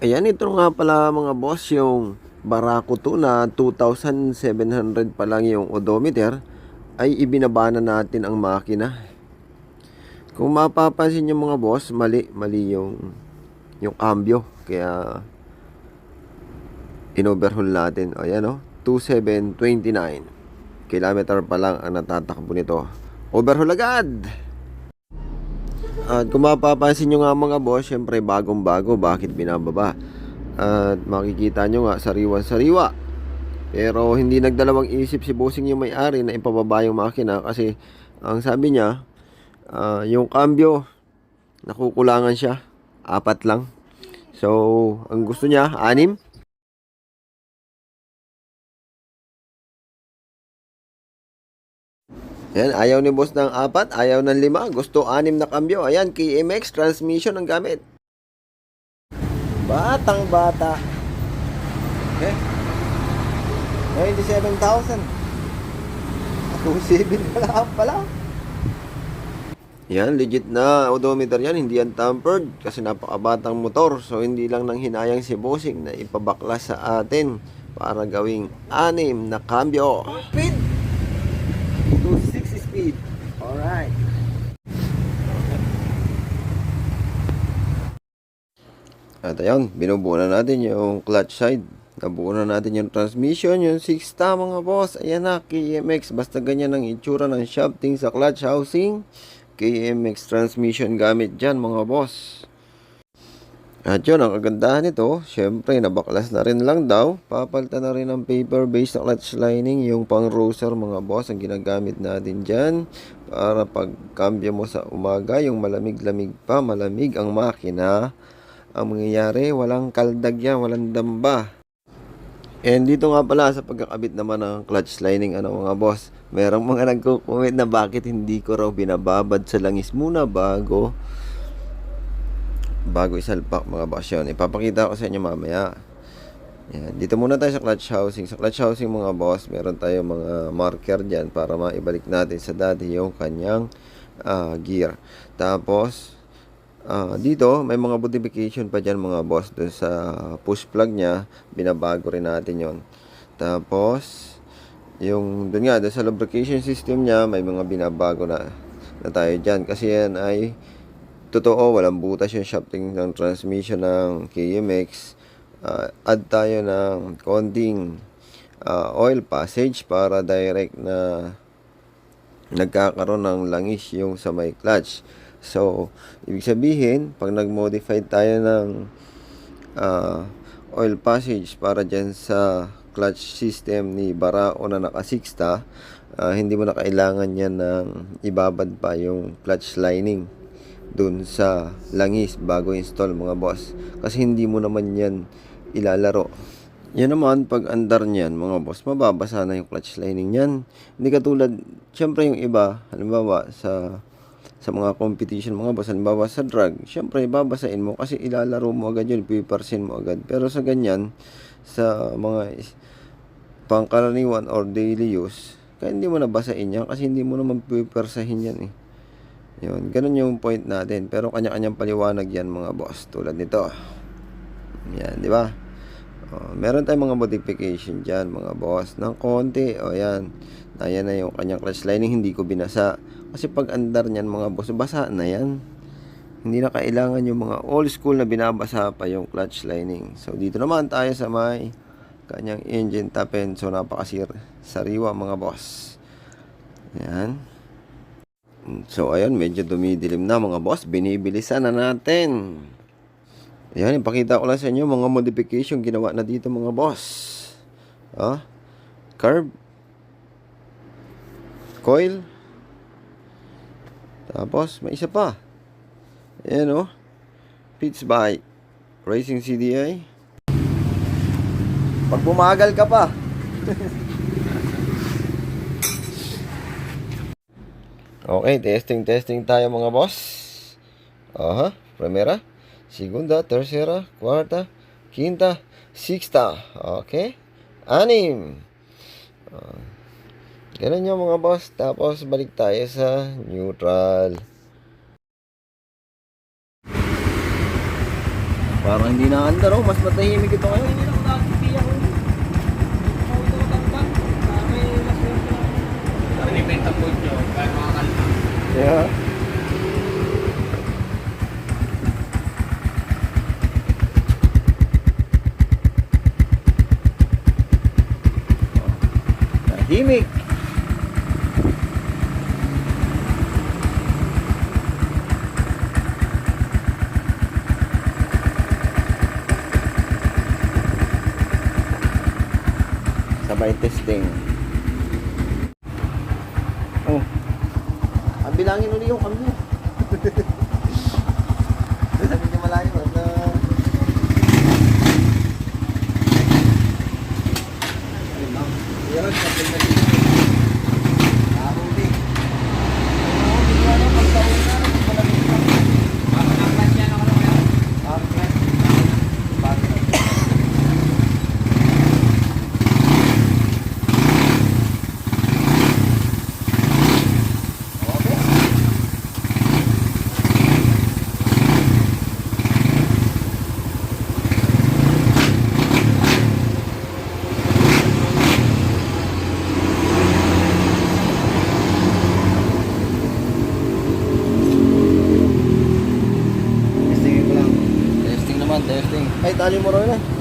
Ayan, ito nga pala mga boss yung Barako 2 na 2,700 pa lang yung odometer ay ibinaba na natin ang makina. Kung mapapansin nyo mga boss, mali, mali yung yung cambio. Kaya in-overhaul natin. Ayan o, 2,729 kilometer pa lang ang natatakbo nito. Overhaul agad! At kung mapapansin nyo nga mga boss, syempre bagong bago, bakit binababa? At makikita nyo nga, sariwan-sariwa. Pero hindi nagdalawang isip si bossing yung may-ari na ipababa yung makina kasi ang sabi niya, ah, yung cambio, nakukulangan siya. Apat lang. So, ang gusto niya, anim. Ayan, ayaw ni boss ng apat, ayaw ng lima, gusto anim na kambyo. Ayan, KMX transmission ang gamit. Batang bata. Okay. 97,000. 2.7 na lang pala. Yan, legit na odometer yan. Hindi yan tampered kasi napakabatang motor. So, hindi lang nang hinayang si Bossing na ipabaklas sa atin para gawing anim na kambyo. Speed! 260 speed. Alright. At ayun, binubuo na natin yung clutch side. Nabuo na natin yung transmission, yung 6 ta mga boss. Ayan na, KMX. Basta ganyan ang itsura ng shafting sa clutch housing. KMX transmission gamit dyan mga boss. At yun, ang kagandahan nito, syempre, nabaklas na rin lang daw. Papalitan na rin ng paper-based na clutch lining, yung pang roser mga boss, ang ginagamit natin dyan. Para pag cambio mo sa umaga, yung malamig-lamig pa, malamig ang makina. Ang mangyayari, walang kaldag yan, walang damba. And dito nga pala sa pagkakabit naman ng clutch lining ano mga boss, merong mga nagko-comment na bakit hindi ko raw binababad sa langis muna bago bago isalpak mga boss yun. Ipapakita ko sa inyo mamaya. Yan. Dito muna tayo sa clutch housing. Sa clutch housing mga boss, meron tayo mga marker dyan para maibalik natin sa dati yung kanyang ah, gear. Tapos, ah, dito may mga modification pa dyan mga boss dun sa push plug niya. Binabago rin natin yon Tapos, yung dun nga, dun sa lubrication system niya, may mga binabago na, na tayo dyan. Kasi yan ay totoo, walang butas yung shafting ng transmission ng KMX. Ah, add tayo ng konting ah, oil passage para direct na nagkakaroon ng langis yung sa may clutch. So, ibig sabihin, pag nag-modify tayo ng ah, oil passage para dyan sa clutch system ni Barao na naka-sixta, ah, hindi mo na kailangan yan ng ibabad pa yung clutch lining dun sa langis bago install mga boss. Kasi hindi mo naman yan ilalaro. Yan naman, pag andar niyan, mga boss, mababasa na yung clutch lining niyan. Hindi katulad, syempre yung iba, halimbawa sa sa mga competition mga boss, halimbawa sa drag, syempre babasain mo kasi ilalaro mo agad yun, pipersin mo agad. Pero sa ganyan, sa mga pangkaraniwan or daily use, kaya hindi mo nabasain yan kasi hindi mo naman pipersahin yan eh. Yun, ganun yung point natin. Pero kanya-kanyang paliwanag yan mga boss. Tulad nito. Yan, di ba? Oh, meron tayong mga modification dyan mga boss. Ng konti. O yan. Ayan na yung kanyang clutch lining. Hindi ko binasa. Kasi pag andar niyan mga boss, basa na yan. Hindi na kailangan yung mga old school na binabasa pa yung clutch lining. So, dito naman tayo sa may kanyang engine top. So, napakasir sariwa mga boss. Yan. So, ayun, medyo dumidilim na mga boss. Binibilisan na natin. Ayan, ipakita ko lang sa inyo mga modification ginawa na dito mga boss. Ah, curve. Coil. Tapos, may isa pa. Ayan oh. Pitch by Racing CDI. Pag bumagal ka pa. Okay, testing, testing tayo mga boss. Aha, primera, segunda, tercera, cuarta, quinta, sixta. Okay, anim. Uh, ganun yung mga boss. Tapos balik tayo sa neutral. Parang hindi na andar, oh. mas matahimik ito ngayon. by testing oh. Ah, bilangin ulit yung kami. Dali mo rin eh.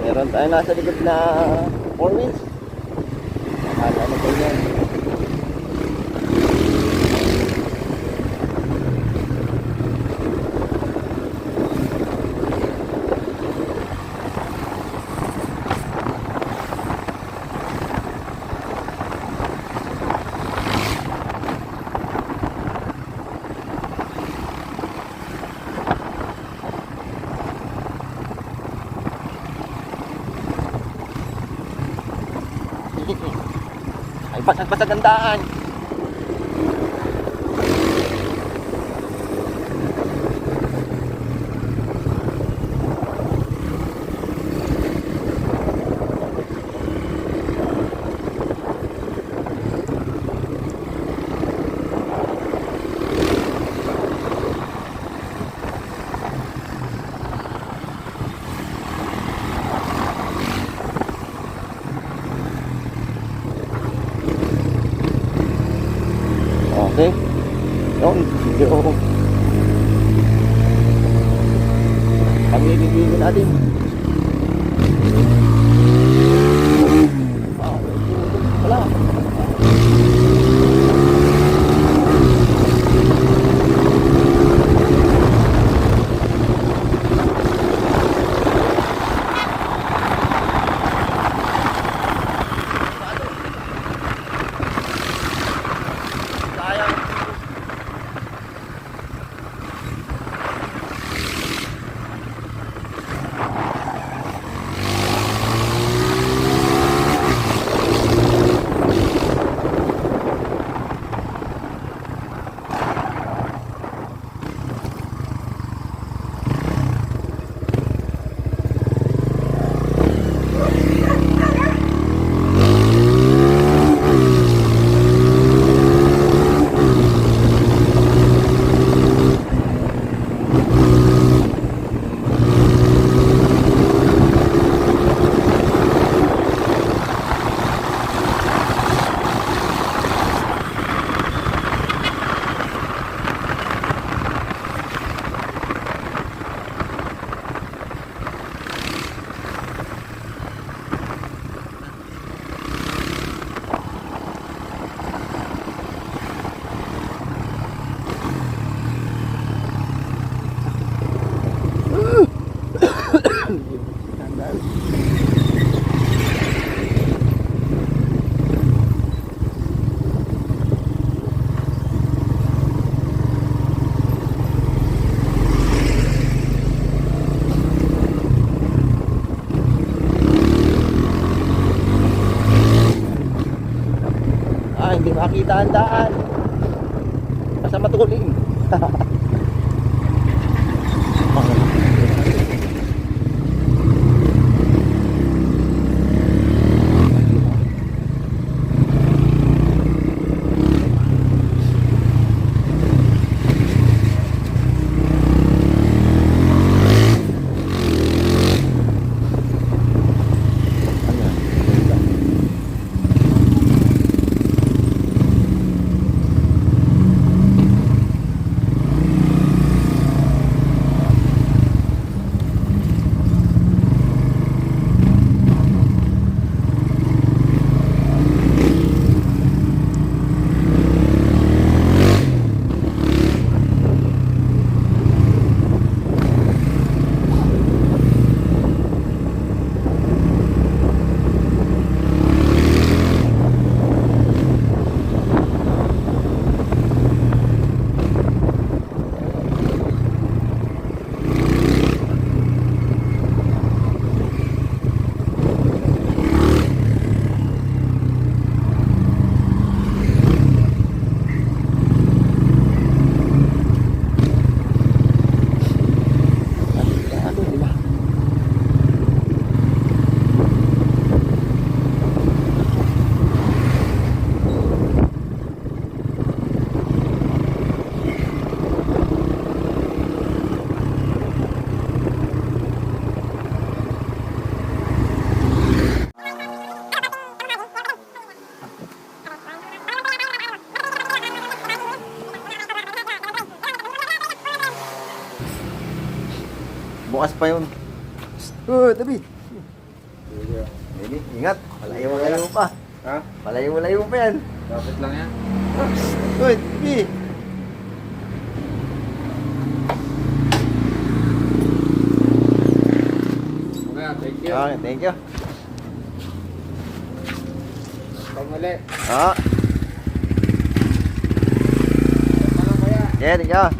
meron tayo nasa likod na 4 wheels. Nakala ano na ganyan Ay, patag-patag. Makita ang daan. Basta matuloy. Bukas pa yun. Oh, tabi. Baby, ingat. Palayo-layo pa. Ha? Palayo-layo pa yan. Dapat lang yan. Uy, tabi. Okay, thank you. Okay, thank you. Pag muli. Ah, Ano kaya? yeah, thank you.